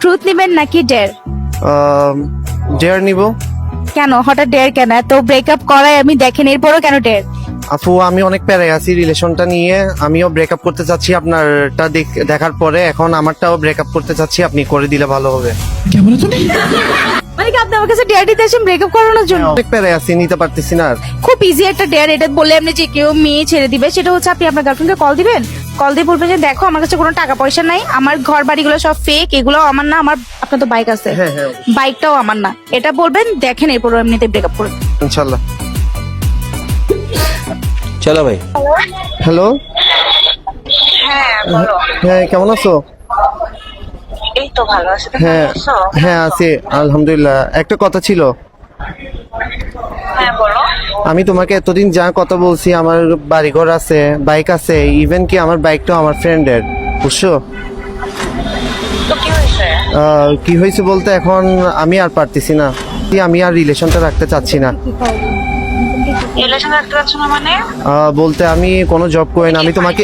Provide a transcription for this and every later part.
Truth নেবেন নাকি dare dare নিব। কেন? হঠাৎ ডেয়ার কেন? এত ব্রেকআপ করায় আমি দেখেন এরপরও কেন ডেয়ার আপু আমি অনেক প্যারায় আছি রিলেশনটা নিয়ে। আমিও ব্রেকআপ করতে চাচ্ছি আপনারটা দেখ- দেখার পরে। এখন আমারটাও ব্রেকআপ করতে চাচ্ছি আপনি করে দিলে ভালো হবে। মানে কি আপনি আমার কাছে ডেয়ার দিতে আসেন ব্রেকআপ করানোর জন্য? অনেক প্যারায় আছি নিতে পারতেছি না আর। খুব ইজি একটা ডেয়ার এটা বললে আপনি যে কেউ মেয়ে ছেড়ে দিবে সেটা হচ্ছে আপনি আপনার গার্লফ্রেন্ডকে কল দিবেন? কল দিয়ে বলবেন যে দেখো আমার কাছে কোনো টাকা পয়সা নাই আমার ঘর বাড়িগুলো সব ফেক এগুলো আমার না আমার আপনার তো বাইক আছে। হ্যাঁ, হ্যাঁ। বাইকটাও আমার না। এটা বলবেন দেখেন এরপর এমনিতে ব্রেকআপ করবেন ইনশাল্লাহ। চলো ভাই। হ্যালো? হ্যাঁ বলো। হ্যাঁ কেমন আছো? এই তো ভালো আছি। হ্যাঁ হ্যাঁ আছি আলহামদুলিল্লাহ। একটা কথা ছিল। আমি তোমাকে এতদিন যা কথা বলছি আমার বাড়িঘর আছে বাইক আছে ইভেন কি আমার বাইকটাও আমার ফ্রেন্ডের বুঝছ? কি হয়েছে? বলতে এখন আমি আর পারতেছি না। আমি আর রিলেশনটা রাখতে চাচ্ছি না। মানে? বলতে আমি কোনো জব করি না। আমি তোমাকে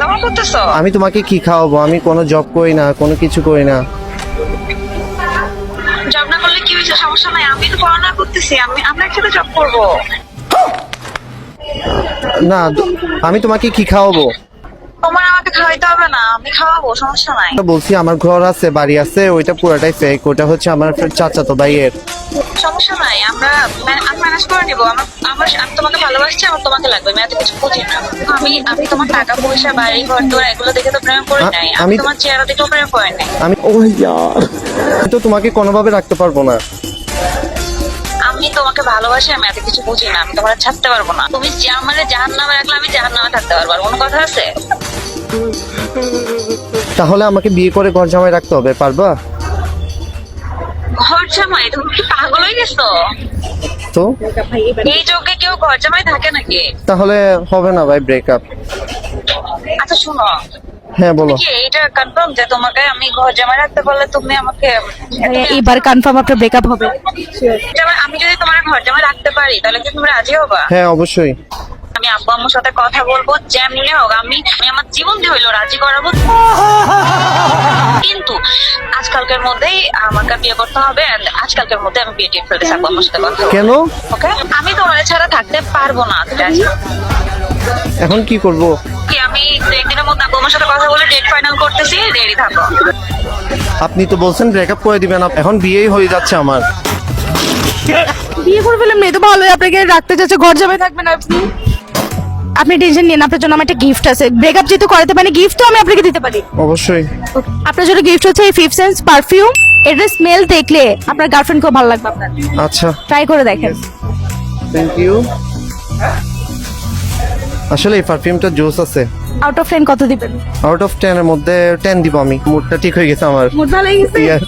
আমি তোমাকে কি খাওয়াবো? আমি কোনো জব করি না কোনো কিছু করি না। কি হয়েছে? সমস্যা নাই আমি তো পড়াশোনা করতেছি আমি আমরা একসাথে জব করব। না আমি তোমাকে কি খাওয়াবো? তোমার আমাকে খাওয়াইতে হবে না আমি খাওয়াবো সমস্যা নাই। বলছি আমার ঘর আছে বাড়ি আছে ওইটা পুরোটাই ফেক ওটা হচ্ছে আমার চাচা তো ভাইয়ের। সমস্যা নাই আমরা আমি ম্যানেজ করে নিবো আমার আমার আমি তোমাকে ভালোবাসছি আমার তোমাকে লাগবে আমি এত কিছু বুঝি না। আমি আমি তোমার টাকা পয়সা বাড়ি ঘর দোর এগুলো দেখে তো প্রেম করে নাই আমি তোমার চেহারা দেখেও প্রেম করে নাই। আমি ও ইয়ার। আমি তো তোমাকে কোনোভাবে রাখতে পারব না। আমি তোমাকে ভালোবাসি আমি এত কিছু বুঝি না। আমি তোমার ছাড়তে পারব না। তুমি যে আমার জাহান নামে রাখলে আমি জাহান নামে থাকতে পারব। আর কোনো কথা আছে? তাহলে আমাকে বিয়ে করে ঘর জামাই রাখতে হবে পারবা? ঘর জামাই? তুমি কি পাগল হয়ে গেছো? তো? এই যোগে কেউ ঘর জামাই থাকে নাকি? তাহলে হবে না ভাই ব্রেকআপ আচ্ছা শুনো। হ্যাঁ বলো। এটা কনফার্ম যে তোমাকে আমি ঘর জামাই রাখতে পারলে তুমি আমাকে এবার কনফার্ম আপনার ব্রেকআপ হবে। আমি যদি তোমার ঘর জামাই রাখতে পারি তাহলে কি তুমি রাজি হবা? হ্যাঁ অবশ্যই। আমি আব্বু আম্মুর সাথে কথা বলব যেমনি হোক আমি আমি আমার জীবন দিয়ে হইল রাজি করাবো। কিন্তু আজকালকের মধ্যেই আমাকে বিয়ে করতে হবে আজকালকের মধ্যে আমি বিয়ে টিয়ে ফেলতে থাকব আমার সাথে কথা কেন? ওকে? আমি তোমার ছাড়া থাকতে পারব না ঠিক আছে? এখন কি করব? কি আমি একদিনের আমার সাথে কথা বলে ডেট ফাইনাল করতেছি রেডি থাকো। আপনি তো বলছেন ব্রেকআপ করে দিবেন এখন বিয়েই হয়ে যাচ্ছে আমার। বিয়ে করে ফেললাম মেয়ে তো ভালোই আপনাকে রাখতে চাচ্ছে ঘর জামাই থাকবেন আপনি। আপনি টেনশন নিন আপনার জন্য আমার একটা গিফট আছে। ব্রেকআপ যেহেতু করাতে পারি গিফট তো আমি আপনাকে দিতে পারি। অবশ্যই। আপনার জন্য গিফট হচ্ছে এই ফিফ সেন্স পারফিউম এটা স্মেল দেখলে আপনার গার্লফ্রেন্ড খুব ভালো লাগবে আপনার। আচ্ছা। ট্রাই করে দেখেন। থ্যাংক ইউ আসলে এই পারফিউমটা জোস আছে। আউট অফ টেন কত দিবেন? আউট অফ 10 এর মধ্যে টেন দিব আমি। মুডটা ঠিক হয়ে গেছে আমার। মুড ভালো হয়ে গেছে.